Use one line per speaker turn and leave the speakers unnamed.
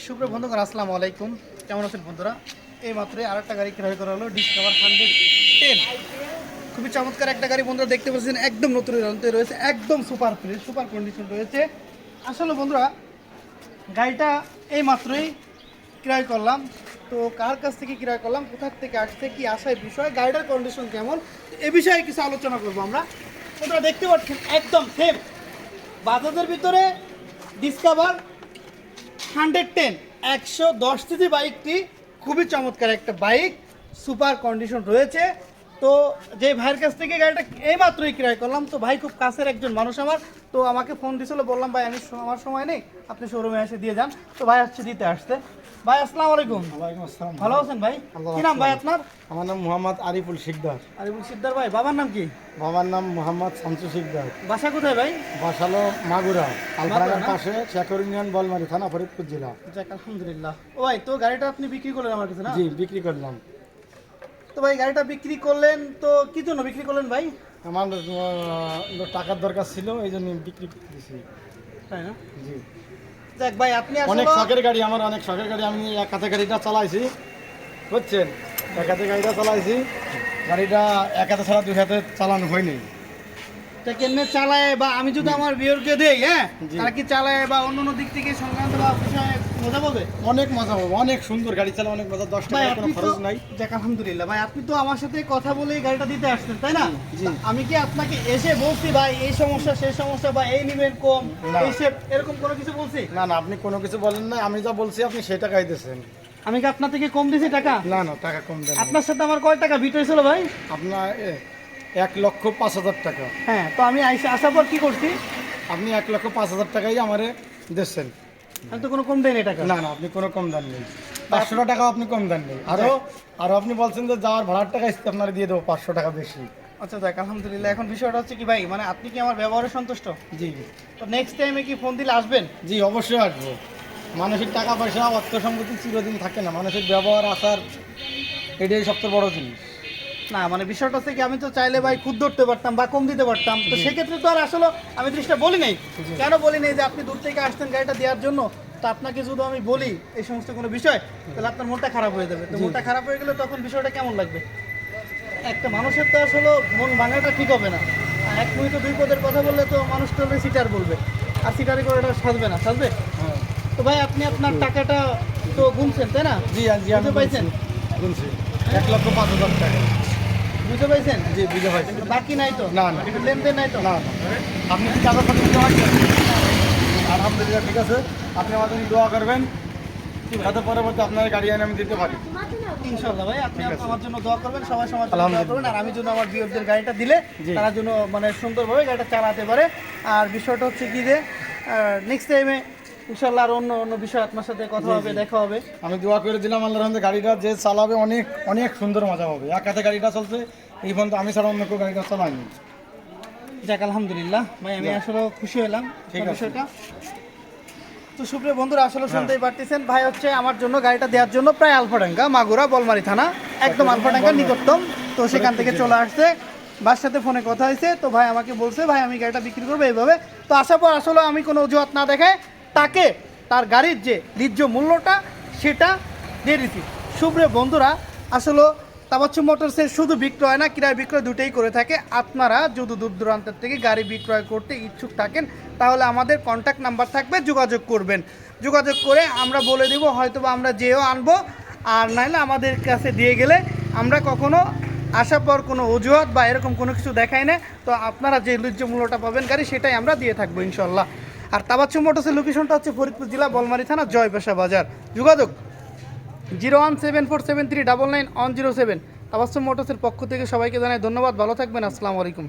সুপ্রিয় বন্ধুগণ, আসসালামু আলাইকুম। কেমন আছেন বন্ধুরা? এই মাত্রই আর একটা গাড়ি ক্রয় করা হলো ডিসকভার হান্ড্রেড টেন খুবই চমৎকার একটা গাড়ি বন্ধুরা, দেখতে পাচ্ছেন, একদম নতুন রয়েছে, একদম সুপার ফ্রেশ সুপার কন্ডিশন রয়েছে। আসলে বন্ধুরা, গাড়িটা এই মাত্রই ক্রয় করলাম। তো কার কাছ থেকে ক্রয় করলাম, কোথার থেকে আসছে, কি আসার বিষয়, গাড়িটার কন্ডিশন কেমন, এ বিষয়ে কিছু আলোচনা করব আমরা। বন্ধুরা, দেখতে পাচ্ছেন, একদম সেম বাজাজের ভিতরে ডিসকভার হান্ড্রেড টেন একশো দশ সিসি বাইকটি খুবই চমৎকার একটা বাইক সুপার কন্ডিশন রয়েছে। তো যে ভাইয়ের কাছ থেকে গাড়িটা এই মাত্রই ক্রয় করলাম তো ভাই খুব কাছের একজন মানুষ আমার তো আমাকে ফোন দিছিল বললাম ভাই আমি আমার সময় নেই আপনি শোরুমে এসে দিয়ে যান। তো ভাই আসছে দিতে আসতে। ভাই আসসালামু আলাইকুম।
ওয়ালাইকুম আসসালাম।
ভালো আছেন ভাই? কি নাম ভাই আপনার?
আমার নাম মোহাম্মদ আরিফুল শিকদার।
আরিফুল সিদ্দার ভাই বাবার নাম কি?
বাবার নাম মোহাম্মদ শামসু শিকদার।
বাসা কোথায় ভাই?
বাসালো মাগুরা আলফারাগার পাশে শেখর ইউনিয়ন বলমারি থানা ফরিদপুর জেলা।
যাক আলহামদুলিল্লাহ। ও ভাই তো গাড়িটা আপনি বিক্রি করলেন আমার কাছে না?
জি বিক্রি করলাম।
তো ভাই গাড়িটা বিক্রি করলেন তো কি জন্য বিক্রি করলেন ভাই?
আমার টাকার দরকার ছিল এই জন্য বিক্রি করে দিয়েছি
তাই না?
জি।
দেখ ভাই আপনি
অনেক শখের গাড়ি আমার অনেক শখের গাড়ি আমি এক হাতে গাড়িটা চালাইছি বুঝছেন? এক হাতে গাড়িটা চালাইছি গাড়িটা এক হাতে ছাড়া দুই হাতে চালানো হয়নি।
তা কেমনে চালায় বা আমি যদি আমার বিয়রকে দেই হ্যাঁ। তারা কি চালায় বা অন্য অন্য দিক থেকে সংক্রান্ত বা বিষয়ে মজা
অনেক মজা পাবো অনেক সুন্দর গাড়ি চালা অনেক মজা দশ কোনো খরচ নাই।
আলহামদুলিল্লাহ ভাই আপনি তো আমার সাথে কথা বলেই গাড়িটা দিতে আসছেন তাই না। আমি কি আপনাকে এসে বলছি ভাই এই সমস্যা সেই সমস্যা বা এই নিবেন কম এই এরকম কোনো কিছু বলছি?
না না আপনি কোনো কিছু বলেন না আমি যা বলছি আপনি সেই টাকাই দিয়েছেন।
আমি কি আপনার থেকে কম দিয়েছি টাকা?
না না টাকা কম দেন
আপনার সাথে আমার কয় টাকা বিট হয়েছিল ভাই?
আপনার এক লক্ষ পাঁচ হাজার টাকা।
হ্যাঁ তো আমি আসার পর কি করছি?
আপনি এক লক্ষ পাঁচ হাজার টাকাই আমারে দিচ্ছেন
আমি তো কোনো কম টাকা।
না না আপনি কোনো কম দেন নেই। পাঁচশো টাকা আপনি কম দেন নেই। আরও আপনি বলছেন যে যাওয়ার ভাড়ার টাকা আপনার দিয়ে দেবো পাঁচশো টাকা বেশি।
আচ্ছা দেখ আলহামদুলিল্লাহ। এখন বিষয়টা হচ্ছে কি ভাই মানে আপনি কি আমার ব্যবহারে সন্তুষ্ট?
জি।
তো নেক্সট টাইমে কি ফোন দিলে আসবেন?
জি অবশ্যই আসব। মানসিক টাকা পয়সা অর্থ সম্পত্তি চিরদিন থাকে না। মানসিক ব্যবহার আসার এটাই সবচেয়ে বড় জিনিস।
না মানে বিষয়টা হচ্ছে কি আমি তো চাইলে ভাই খুদ ধরতে পারতাম বা কম দিতে পারতাম। তো সেক্ষেত্রে তো আর আসলে আমি জিনিসটা বলি নাই। কেন বলি নাই যে আপনি দূর থেকে আসতেন গাড়িটা দেওয়ার জন্য? তো আপনাকে যদি আমি বলি এই সমস্ত কোনো বিষয় তাহলে আপনার মনটা খারাপ হয়ে যাবে। তো মনটা খারাপ হয়ে গেলে তখন বিষয়টা কেমন লাগবে? একটা মানুষের তো আসলে মন ভাঙাটা ঠিক হবে না। এক মিনিটে দুই পদের কথা বললে তো মানুষ তো সিটার বলবে। আর সিটারি করে এটা সাজবে না সাজবে?
হ্যাঁ।
তো ভাই আপনি আপনার টাকাটা তো গুনছেন তাই না?
জি জি
পাইছেন?
শুনছি এক লক্ষ পাঁচ হাজার টাকা।
বুঝতে পাইছেন
জি বুঝে পাইছি
কিন্তু বাকি নাই তো?
না, না।
লেনদেন নাই তো?
না আপনি কি কাগজ পত্র দিতে পারছেন? আলহামদুলিল্লাহ ঠিক আছে। আপনি আমাদের জন্য দোয়া করবেন যাতে পরবর্তী আপনার গাড়ি এনে আমি দিতে পারি।
ইনশাল্লাহ ভাই আপনি আমার জন্য দোয়া করবেন সবাই সবার জন্য দোয়া করবেন আর আমি জন্য আমার গাড়িটা দিলে তারা জন্য মানে সুন্দরভাবে গাড়িটা চালাতে পারে। আর বিষয়টা হচ্ছে কি যে নেক্সট টাইমে ইনশাল্লাহ আর অন্য অন্য বিষয় আপনার সাথে কথা হবে দেখা হবে।
আমি দোয়া করে দিলাম আল্লাহ রহমতে গাড়িটা যে চালাবে অনেক অনেক সুন্দর মজা হবে। এক হাতে গাড়িটা চলছে এই পর্যন্ত আমি ছাড়া অন্য কেউ গাড়িটা চালাইনি
যাক আলহামদুলিল্লাহ। ভাই আমি আসলে খুশি হলাম
ঠিক।
বিষয়টা। তো সুপ্রিয় বন্ধুরা আসলে শুনতেই পারতেছেন ভাই হচ্ছে আমার জন্য গাড়িটা দেওয়ার জন্য প্রায় আলফাডাঙ্গা মাগুরা বলমারি থানা একদম আলফাডাঙ্গার নিকটতম। তো সেখান থেকে চলে আসছে বাস সাথে ফোনে কথা হয়েছে। তো ভাই আমাকে বলছে ভাই আমি গাড়িটা বিক্রি করব এইভাবে। তো আসার পর আসলে আমি কোনো অজুহাত না দেখায় তাকে তার গাড়ির যে ন্যায্য মূল্যটা, সেটা দিয়ে দিছি। সুপ্রিয় বন্ধুরা, আসলে তাবাচ্ছু মোটরসের শুধু বিক্রয় না, ক্রয় বিক্রয় দুটোই করে থাকে। আপনারা যদি দূর দূরান্তের থেকে গাড়ি বিক্রয় করতে ইচ্ছুক থাকেন, তাহলে আমাদের কন্ট্যাক্ট নাম্বার থাকবে, যোগাযোগ করবেন। যোগাযোগ করে আমরা বলে দিব হয়তো বা আমরা যেও আনব, আর নাহলে আমাদের কাছে দিয়ে গেলে আমরা কখনো আসার পর কোনো অজুহাত বা এরকম কোনো কিছু দেখায় না। তো আপনারা যে ন্যায্য মূল্যটা পাবেন গাড়ি, সেটাই আমরা দিয়ে থাকব ইনশাল্লাহ আর তাবাচ্ছু মোটরসের লোকেশনটা হচ্ছে ফরিদপুর জেলা বলমারি থানা জয়পেশা বাজার। যোগাযোগ zero one seven four seven three double nine one zero seven. তাবাচ্ছু মোটরসের পক্ষ থেকে সবাইকে জানাই ধন্যবাদ, ভালো থাকবেন, আসসালামু আলাইকুম।